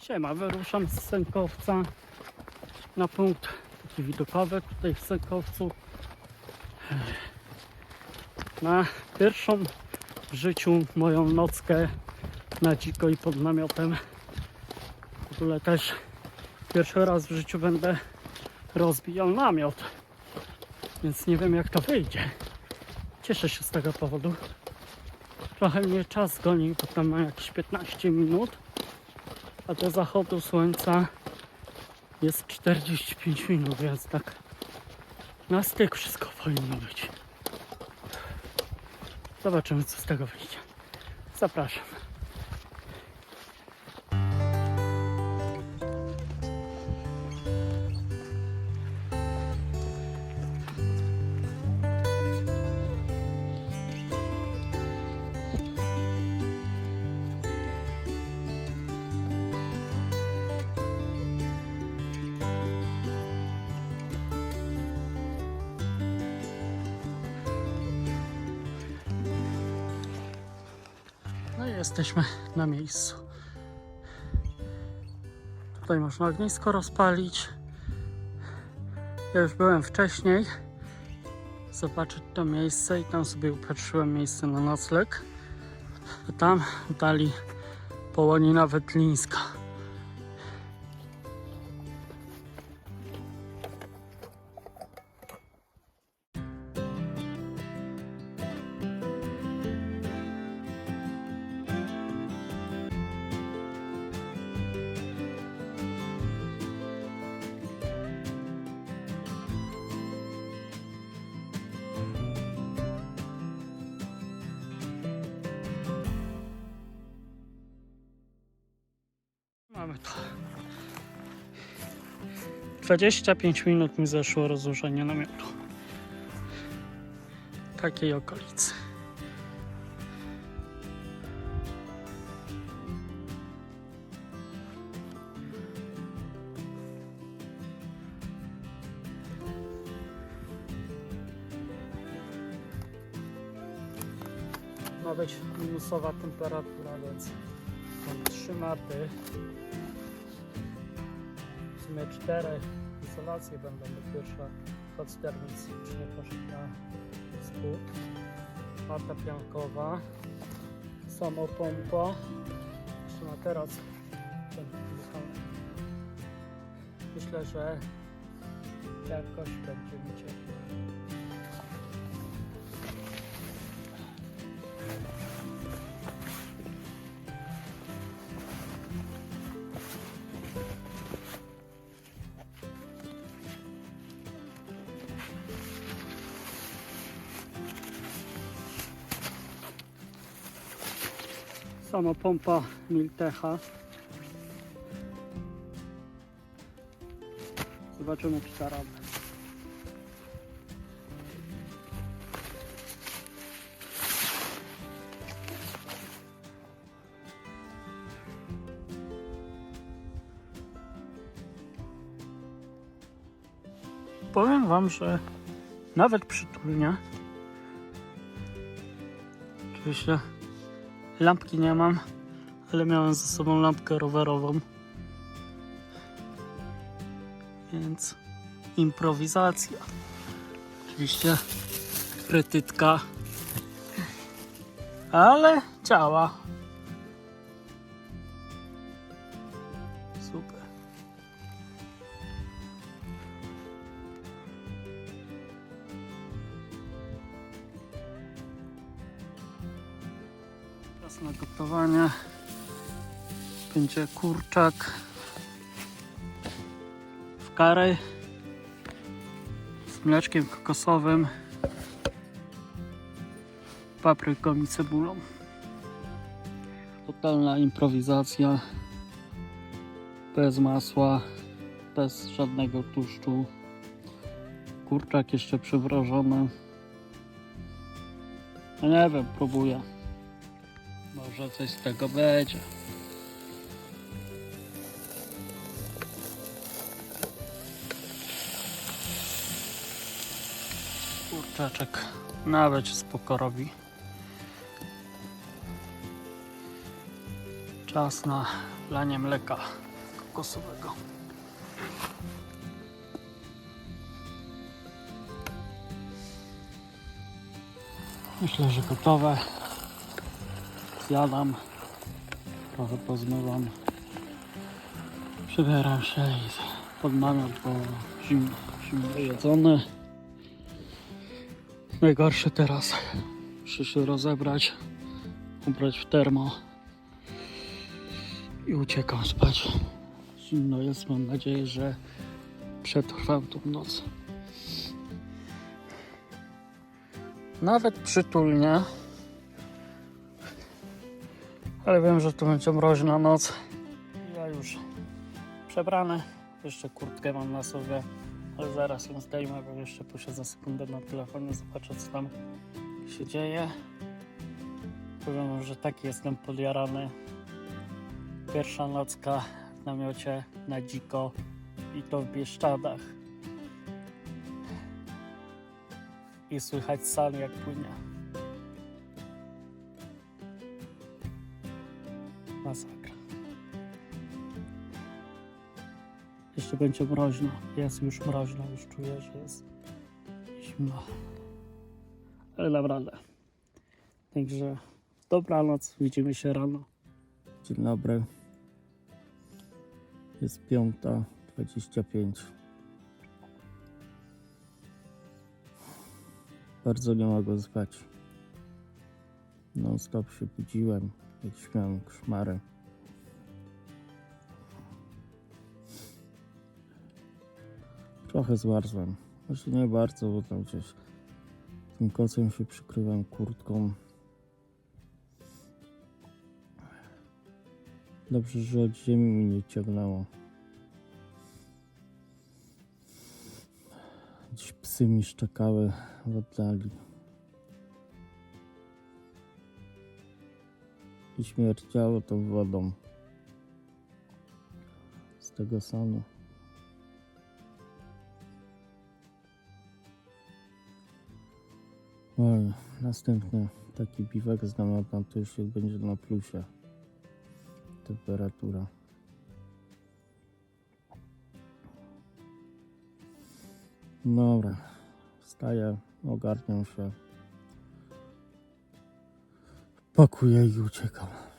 Siema, wyruszam z Sękowca na punkt taki widokowy tutaj w Sękowcu. Na pierwszą w życiu moją nockę na dziko i pod namiotem. W ogóle też pierwszy raz w życiu będę rozbijał namiot. Więc nie wiem jak to wyjdzie. Cieszę się z tego powodu. Trochę mnie czas goni, bo tam ma jakieś 15 minut a do zachodu słońca jest 45 minut, więc tak na styk wszystko powinno być. Zobaczymy, co z tego wyjdzie. Zapraszam. Jesteśmy na miejscu. Tutaj można ognisko rozpalić. Ja już byłem wcześniej zobaczyć to miejsce i tam sobie upatrzyłem miejsce na nocleg. A tam dali połonina wetlińska. Mamy to. 25 minut mi zeszło rozłożenie namiotu. Takiej okolicy. Ma być minusowa temperatura, więc są trzy maty. W sumie cztery izolacje będą, bo pierwsza podstermicznie poszedł na spód. Mata piankowa, samopompa, na teraz. Myślę, że jakoś będzie mi ciepło. Sama pompa Miltecha. Zobaczymy, czy ta radę. Powiem Wam, że nawet przytulnie. Oczywiście Lampki nie mam, ale miałem ze sobą lampkę rowerową. Więc improwizacja. Oczywiście krytytka. Ale działa. Będzie kurczak w kary z mleczkiem kokosowym, papryką i cebulą. Totalna improwizacja. Bez masła, bez żadnego tłuszczu. Kurczak jeszcze przywrożony. No nie wiem, próbuję. Może coś z tego będzie. Kurczaczek nawet spoko robi. Czas na lanie mleka. kokosowego. Myślę, że gotowe. Zjadam. Trochę pozmywam. Przybieram się i pod namiot, bo zimno, zimno Najgorsze teraz. Muszę się rozebrać, ubrać w termo i uciekam spać. Zimno jest, mam nadzieję, że przetrwam tą noc. Nawet przytulnie. Ale wiem, że to będzie mroźna noc. Ja już przebrany. Jeszcze kurtkę mam na sobie, ale zaraz ją zdejmę, bo jeszcze posiedzę sekundę na telefonie, zobaczę co tam się dzieje. Powiem wam, że taki jestem podjarany. Pierwsza nocka w namiocie na dziko i to w Bieszczadach. I słychać sal jak płynie. Jeszcze będzie mroźno. Jest już mroźno, już czuję, że jest zimno. Ale dam radę. Także dobranoc, widzimy się rano. Dzień dobry. Jest piąta, 25. Bardzo nie mogę spać. Non stop się budziłem, jak śmiałem koszmary. Trochę zmarzłem. Znaczy nie bardzo, bo tam gdzieś tym kocem się przykryłem kurtką. Dobrze, że od ziemi mi nie ciągnęło. Dziś psy mi szczekały w oddali. I śmierdziało to wodą. Z tego sanu. Oj, następny taki biwak z namiotem to już będzie na plusie temperatura. Dobra, wstaję, ogarniam się, pakuję i uciekam.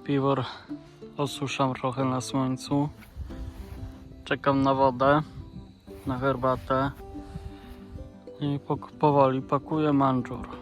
Śpiwór osuszam trochę na słońcu. Czekam na wodę, na herbatę i powoli pakuję manżur.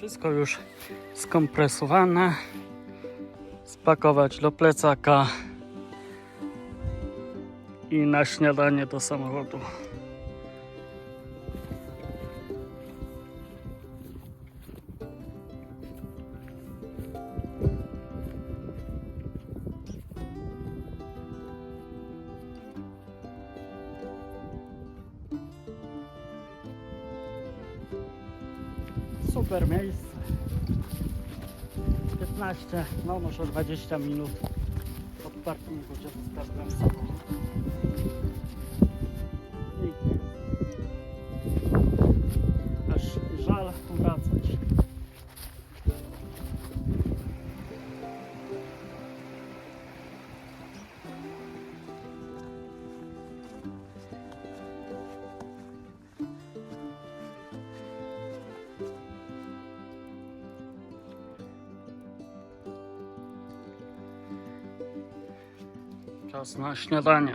Wszystko już skompresowane. Spakować do plecaka i na śniadanie do samochodu. Super miejsce. 15, no może 20 minut od parkingu, gdzie zostawiłem samochód. Pięknie. Czas na śniadanie.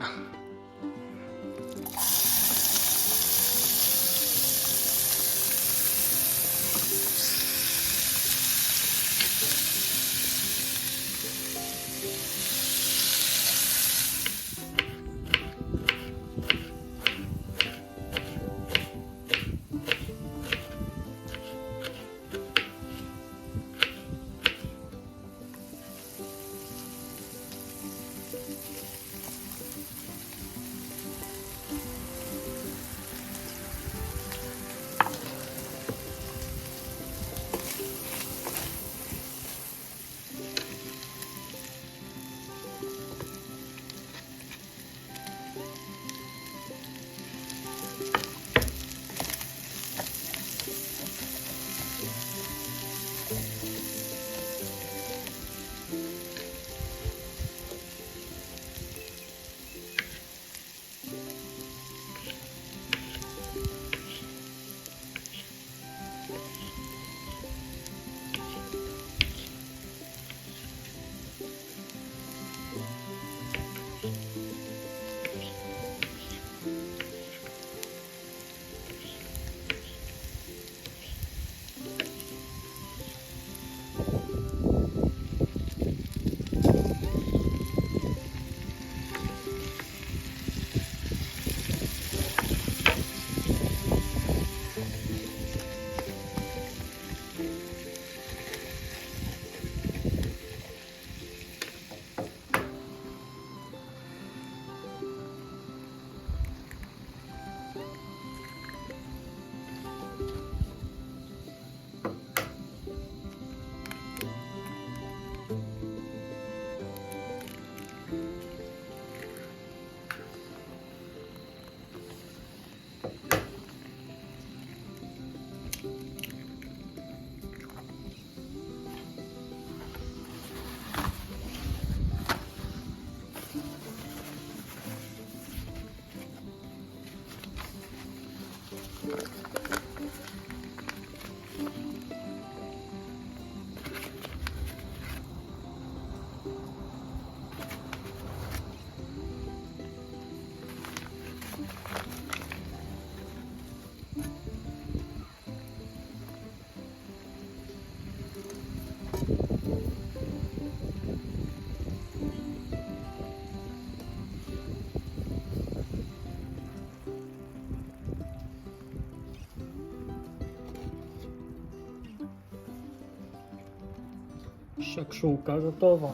Szakszułka gotowa.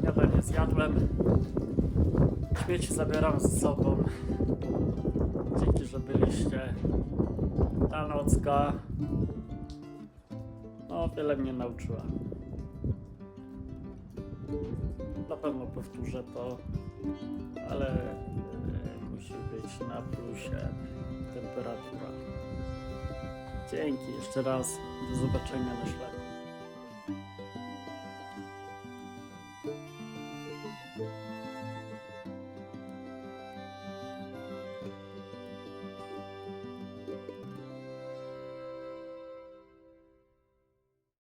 Śniadanie zjadłem. Śmieci zabieram ze sobą. Dzięki, że byliście. Ta nocka no, wiele mnie nauczyła. Na pewno powtórzę to, ale e, musi być na plusie temperatura. Dzięki jeszcze raz. Do zobaczenia na śladzie.